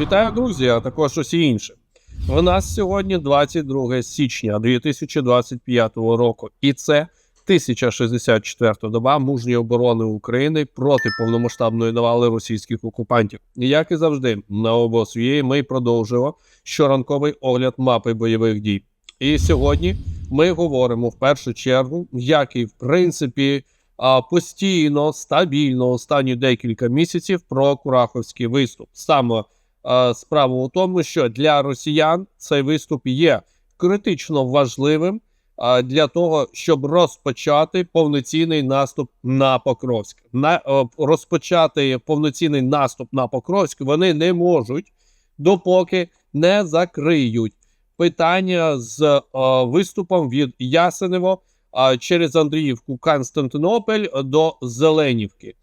Вітаю, друзі, а також усі інші. У нас сьогодні 22 січня 2025 року, і це 1064 доба мужньої оборони України проти повномасштабної навали російських окупантів. Як і завжди, на UA ми продовжуємо щоранковий огляд мапи бойових дій. І сьогодні ми говоримо в першу чергу, як і в принципі а, постійно, стабільно останні декілька місяців про Кураховський виступ. Саме справа у тому, що для росіян цей виступ є критично важливим для того, щоб розпочати повноцінний наступ на Покровськ. На розпочати повноцінний наступ на Покровськ вони не можуть, допоки не закриють питання з е, виступом від Ясенево е, через Андріївку Константинополь до Зеленівки.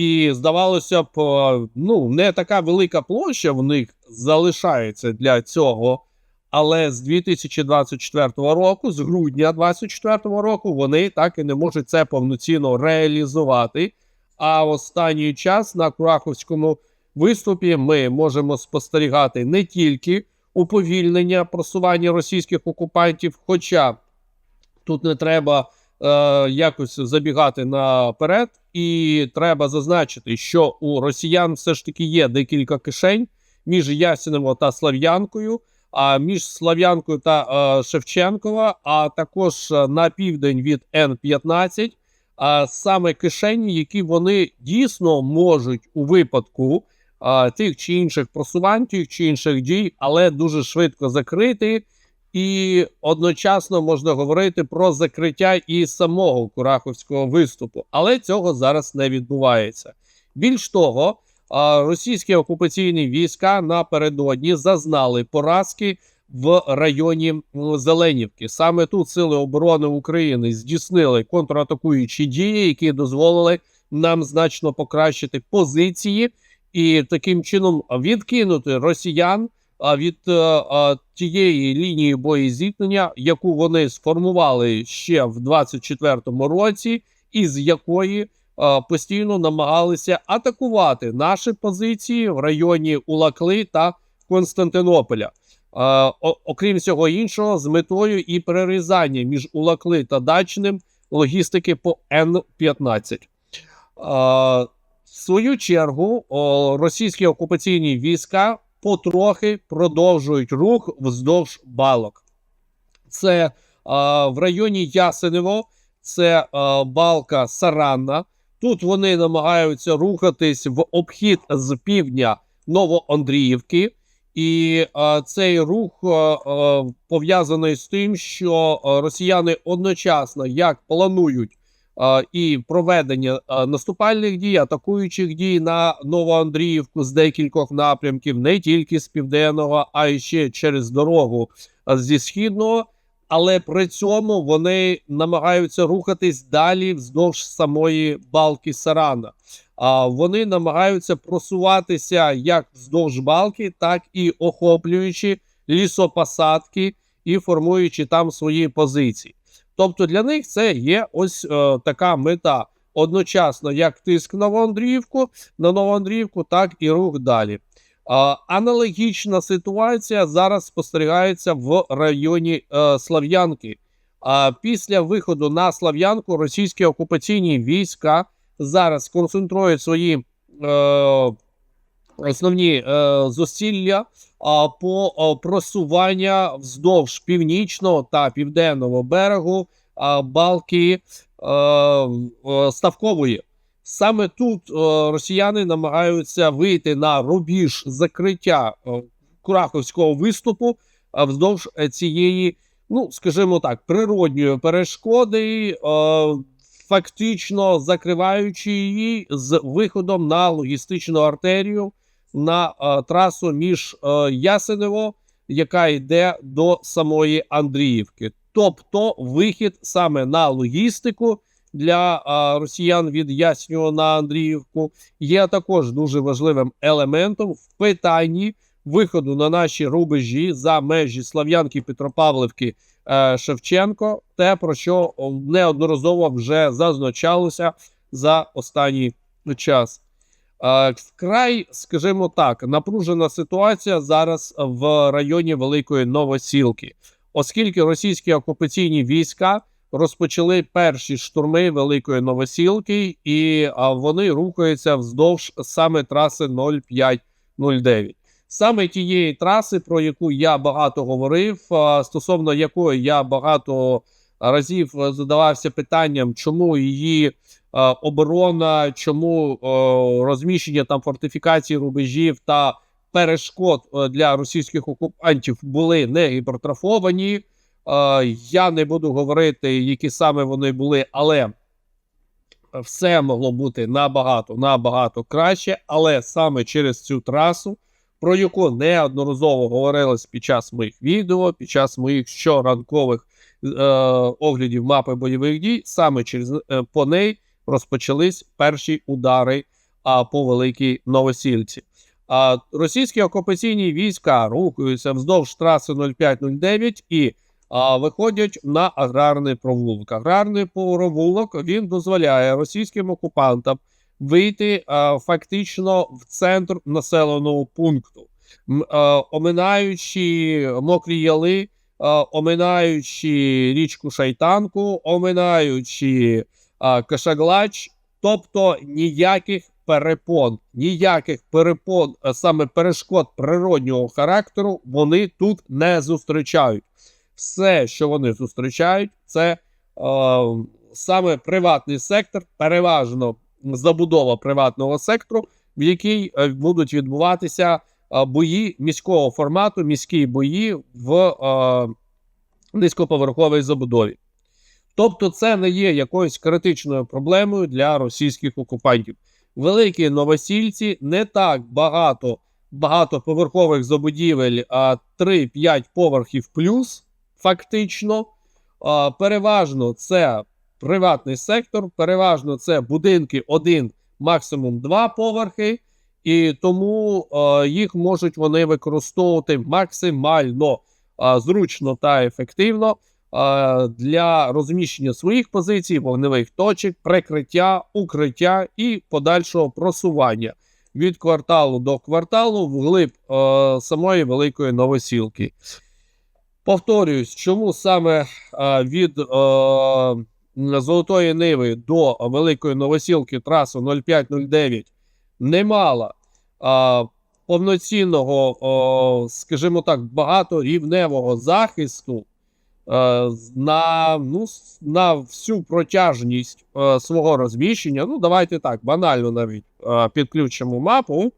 І здавалося б, е, ну не така велика площа в них залишається для цього. Але з 2024 року, з грудня 2024 року, вони так і не можуть це повноцінно реалізувати. А останній час на Кураховському виступі ми можемо спостерігати не тільки уповільнення просування російських окупантів. Хоча тут не треба е, якось забігати наперед, і треба зазначити, що у росіян все ж таки є декілька кишень між Ясінево та Слав'янкою. А між Слав'янкою та е, Шевченкова, а також е, на південь від Н-15, а саме кишені, які вони дійсно можуть у випадку а, тих чи інших просувань, тих чи інших дій, але дуже швидко закрити. І одночасно можна говорити про закриття і самого Кураховського виступу, але цього зараз не відбувається. Більш того, російські окупаційні війська напередодні зазнали поразки в районі Зеленівки. Саме тут Сили оборони України здійснили контратакуючі дії, які дозволили нам значно покращити позиції і таким чином відкинути росіян від е, тієї лінії боєзіткнення, яку вони сформували ще в 24-му році, і з якої а, постійно намагалися атакувати наші позиції в районі Улакли та Константинополя. О, окрім всього іншого, з метою і перерізання між Улакли та Дачним логістики по Н-15. В свою чергу російські окупаційні війська потрохи продовжують рух вздовж балок. Це а, в районі Ясенево, це а, балка Саранна. Тут вони намагаються рухатись в обхід з півдня Новоандріївки. І а, цей рух а, пов'язаний з тим, що росіяни одночасно як планують і проведення наступальних дій, атакуючих дій на Новоандріївку з декількох напрямків, не тільки з південного, а й ще через дорогу зі східного. Але при цьому вони намагаються рухатись далі вздовж самої балки Сарана. А вони намагаються просуватися як вздовж балки, так і охоплюючи лісопосадки і формуючи там свої позиції. Тобто для них це є ось е, така мета. Одночасно, як тиск на Новоандріївку, на Новоандріївку, так і рух далі. А, аналогічна ситуація зараз спостерігається в районі е, Слав'янки. А після виходу на Слав'янку російські окупаційні війська зараз концентрують свої е, основні е, зусилля по просування вздовж північного та південного берегу балки а, а, Ставкової. Саме тут росіяни намагаються вийти на рубіж закриття а, Кураховського виступу вздовж е, цієї, ну скажімо так, природньої перешкоди. Фактично закриваючи її з виходом на логістичну артерію на трасу між Ясенево, яка йде до самої Андріївки. Тобто вихід саме на логістику для росіян від Яснього на Андріївку є також дуже важливим елементом в питанні виходу на наші рубежі за межі Слав'янки Петропавлівки е, Шевченко, те про що неодноразово вже зазначалося за останній час. Е, Вкрай, скажімо так, напружена ситуація зараз в районі Великої Новосілки, оскільки російські окупаційні війська розпочали перші штурми Великої Новосілки, і вони рухаються вздовж саме траси 0509. Саме тієї траси, про яку я багато говорив, стосовно якої я багато разів е, задавався питанням, чому її е, оборона, чому е, розміщення там фортифікацій рубежів та перешкод для російських окупантів були не гіпертрофовані. Е, я не буду говорити, які саме вони були, але все могло бути набагато набагато краще. Але саме через цю трасу, про яку неодноразово говорилось під час моїх відео, під час моїх щоранкових оглядів мапи бойових дій, саме через е, по неї розпочались перші удари по великій новосільці. А російські окупаційні війська рухаються вздовж траси 0509 і а, виходять на аграрний провулок. Аграрний провулок він дозволяє російським окупантам вийти а, фактично в центр населеного пункту, а, оминаючи мокрі яли, оминаючи річку Шайтанку, оминаючи Кашаглач, тобто ніяких перепон, ніяких перепон, саме перешкод природнього характеру, вони тут не зустрічають. Все, що вони зустрічають, це е, саме приватний сектор, переважно забудова приватного сектору, в якій е, будуть відбуватися е, бої міського формату, міські бої в низькоповерховій забудові. Тобто, це не є якоюсь критичною проблемою для російських окупантів. В Великій Новосільці не так багато багатоповерхових забудівель, а 3-5 поверхів плюс, фактично. Переважно це приватний сектор, переважно це будинки один, максимум два поверхи, і тому е, їх можуть вони використовувати максимально е, зручно та ефективно е, для розміщення своїх позицій, вогневих точок, прикриття, укриття і подальшого просування від кварталу до кварталу вглиб е, самої великої новосілки. Повторююсь, чому саме е, від е, Золотої Ниви до Великої Новосілки трасу 0509 не мала е, повноцінного, е, скажімо так, багаторівневого захисту е, на, ну, на всю протяжність е, свого розміщення. Ну, давайте так, банально навіть е, підключимо мапу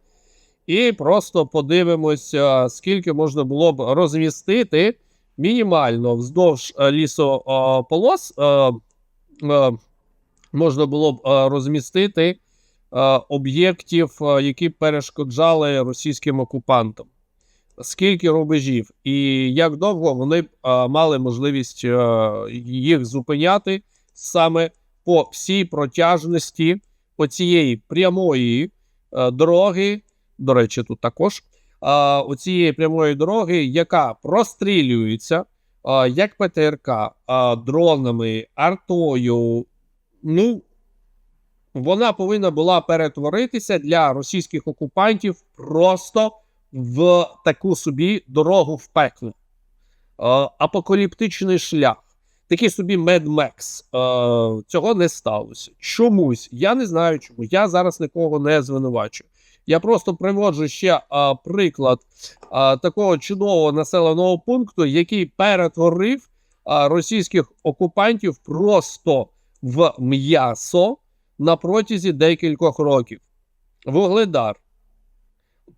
і просто подивимося, скільки можна було б розмістити мінімально вздовж лісополос е, е, можна було б розмістити об'єктів, е, які перешкоджали російським окупантам. Скільки рубежів, і як довго вони е, мали можливість е, їх зупиняти саме по всій протяжності оцієї прямої е, дороги. До речі, тут також а, оцієї прямої дороги, яка прострілюється як ПТРК, дронами, артою. Ну, вона повинна була перетворитися для російських окупантів просто в таку собі дорогу в пекло. Апокаліптичний шлях. Такий собі. Е, цього не сталося. Чомусь. Я не знаю чому. Я зараз нікого не звинувачую. Я просто приводжу ще а, приклад а, такого чудового населеного пункту, який перетворив а, російських окупантів просто в м'ясо на протязі декількох років. Вугледар.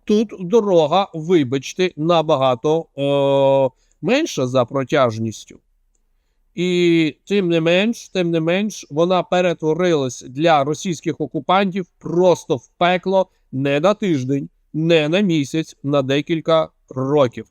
Тут дорога, вибачте, набагато е, менша за протяжністю. І тим не менш, тим не менш, вона перетворилась для російських окупантів просто в пекло не на тиждень, не на місяць, на декілька років.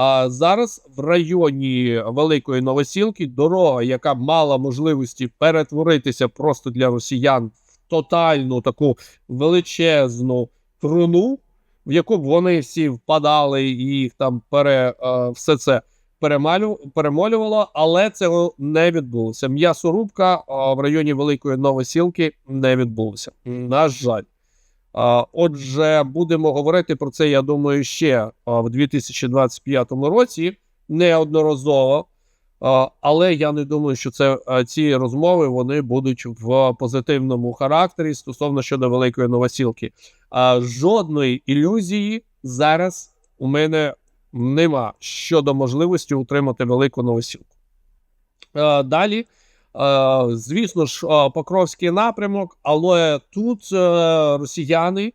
А зараз в районі Великої Новосілки дорога, яка мала можливості перетворитися просто для росіян в тотальну таку величезну труну, в яку б вони всі впадали і їх там пере, е, все це перемолювало, але цього не відбулося. М'ясорубка в районі Великої Новосілки не відбулося. На жаль. Отже, будемо говорити про це, я думаю, ще в 2025 році неодноразово. Але я не думаю, що це ці розмови вони будуть в позитивному характері стосовно щодо великої новосілки. Жодної ілюзії зараз у мене нема щодо можливості утримати велику новосілку. Далі, звісно ж, Покровський напрямок, але тут е, росіяни.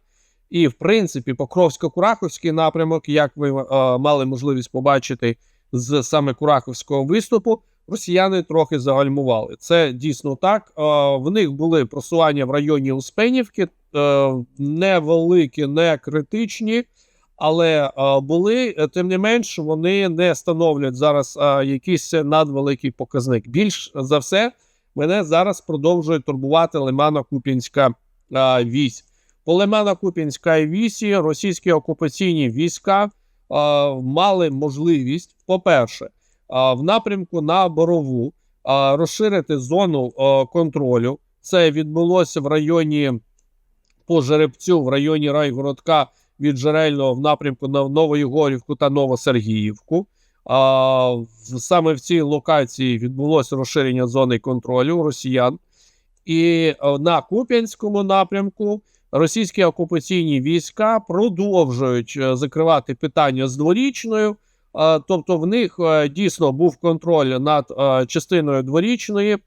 І, в принципі, Покровсько-Кураховський напрямок, як ви е, мали можливість побачити з саме Кураховського виступу, росіяни трохи загальмували. Це дійсно так. Е, в них були просування в районі Успенівки, е, невеликі, не критичні, але були, е, тим не менш, вони не становлять зараз якийсь надвеликий показник. Більш за все, мене зараз продовжує турбувати Лимано-Куп'янська е, вісь. По Лимано-Куп'янській вісі російські окупаційні війська мали можливість, по-перше, в напрямку на Борову розширити зону контролю. Це відбулося в районі по Жеребцю, в районі Райгородка від Джерельного в напрямку на Новоєгорівку та Новосергіївку. А, саме в цій локації відбулося розширення зони контролю росіян. І е, на Куп'янському напрямку російські окупаційні війська продовжують е, закривати питання з дворічною. Тобто, в них е, дійсно був контроль над частиною дворічної.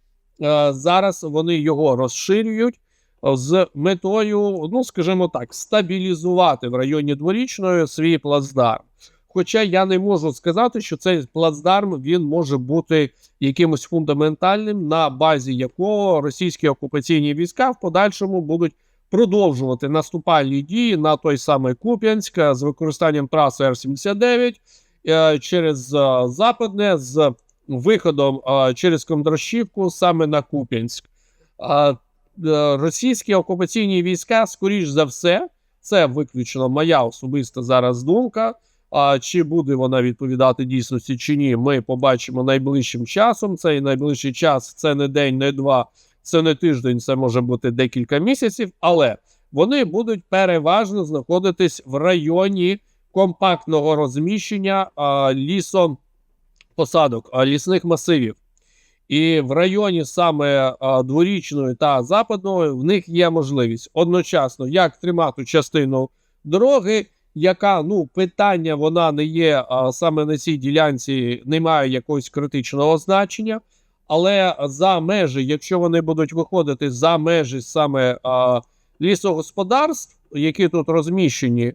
Зараз вони його розширюють з метою, ну скажімо так, стабілізувати в районі дворічної свій плацдарм. Хоча я не можу сказати, що цей плацдарм він може бути якимось фундаментальним, на базі якого російські окупаційні війська в подальшому будуть продовжувати наступальні дії на той самий Куп'янськ е, з використанням траси Р-79 е, через е, Западне з виходом е, через Кондрашівку саме на Куп'янськ. Е, Російські окупаційні війська, скоріш за все, це виключно моя особиста зараз думка. А чи буде вона відповідати дійсності чи ні, ми побачимо найближчим часом. Цей найближчий час це не день, не два, це не тиждень, це може бути декілька місяців, але вони будуть переважно знаходитись в районі компактного розміщення а, лісом посадок, а, лісних масивів. І в районі саме дворічної та западної в них є можливість одночасно як тримати частину дороги, яка ну питання вона не є саме на цій ділянці, не має якогось критичного значення. Але за межі, якщо вони будуть виходити за межі саме а, лісогосподарств, які тут розміщені,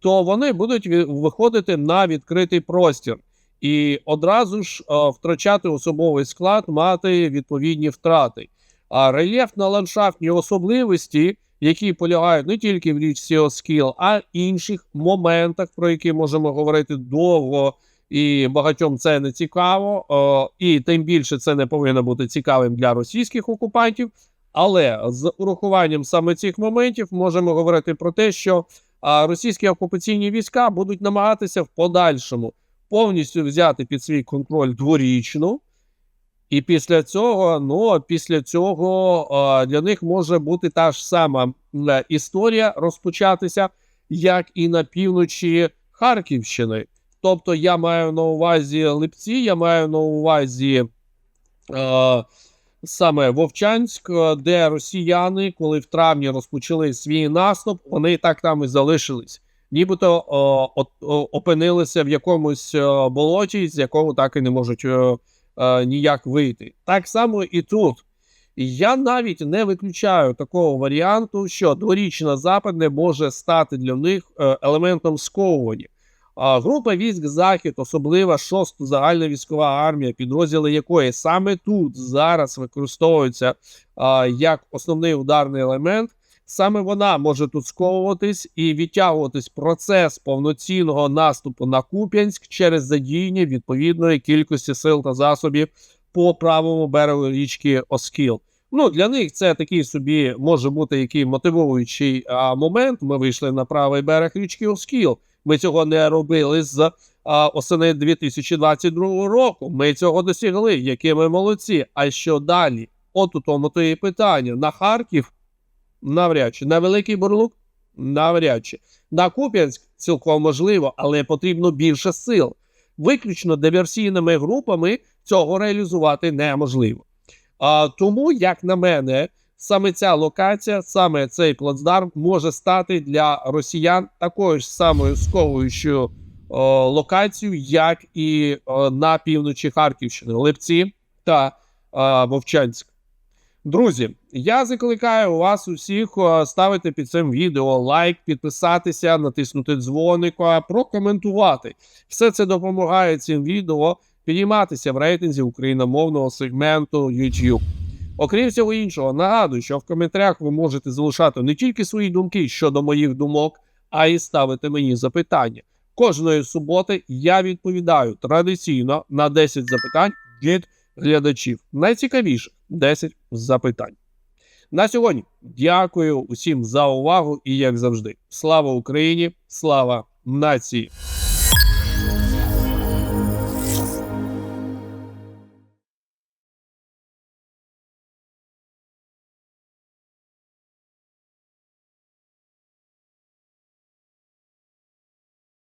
то вони будуть виходити на відкритий простір і одразу ж а, втрачати особовий склад, мати відповідні втрати. А рельєфно-ландшафтні особливості, які полягають не тільки в річці Оскіл, а інших моментах, про які можемо говорити довго. І багатьом це не цікаво, о, і тим більше це не повинно бути цікавим для російських окупантів. Але з урахуванням саме цих моментів можемо говорити про те, що а, російські окупаційні війська будуть намагатися в подальшому повністю взяти під свій контроль дворічну. І після цього, ну після цього для них може бути та ж сама м, історія розпочатися, як і на півночі Харківщини. Тобто я маю на увазі Липці, я маю на увазі е, саме Вовчанськ, е, де росіяни, коли в травні розпочали свій наступ, вони так там і залишились. Нібито от, о- опинилися в якомусь е, болоті, з якого так і не можуть е, е, ніяк вийти. Так само і тут. Я навіть не виключаю такого варіанту, що дворічна западне може стати для них елементом сковування. Група військ Захід, особлива 6-та загальна військова армія, підрозділи якої саме тут зараз використовуються як основний ударний елемент. Саме вона може тут сковуватись і відтягуватись процес повноцінного наступу на Куп'янськ через задіяння відповідної кількості сил та засобів по правому берегу річки Оскіл. Ну для них це такий собі може бути який мотивуючий а, момент. Ми вийшли на правий берег річки Оскіл. Ми цього не робили з а, осени 2022 року. Ми цього досягли. Які ми молодці. А що далі? От у тому то і питання. На Харків навряд чи на Великий Бурлук Навряд чи. На Куп'янськ цілком можливо, але потрібно більше сил. Виключно диверсійними групами цього реалізувати неможливо. А, тому, як на мене, саме ця локація, саме цей плацдарм може стати для росіян такою ж самою сковуючою о, локацією, як і о, на півночі Харківщини, Липці та о, Вовчанськ. Друзі, я закликаю вас усіх ставити під цим відео лайк, підписатися, натиснути дзвоник, а, прокоментувати. Все це допомагає цим відео підійматися в рейтинзі україномовного сегменту YouTube. Окрім всього іншого, нагадую, що в коментарях ви можете залишати не тільки свої думки щодо моїх думок, а й ставити мені запитання. Кожної суботи я відповідаю традиційно на 10 запитань від глядачів. Найцікавіше 10 запитань. На сьогодні дякую усім за увагу і як завжди. Слава Україні! Слава нації!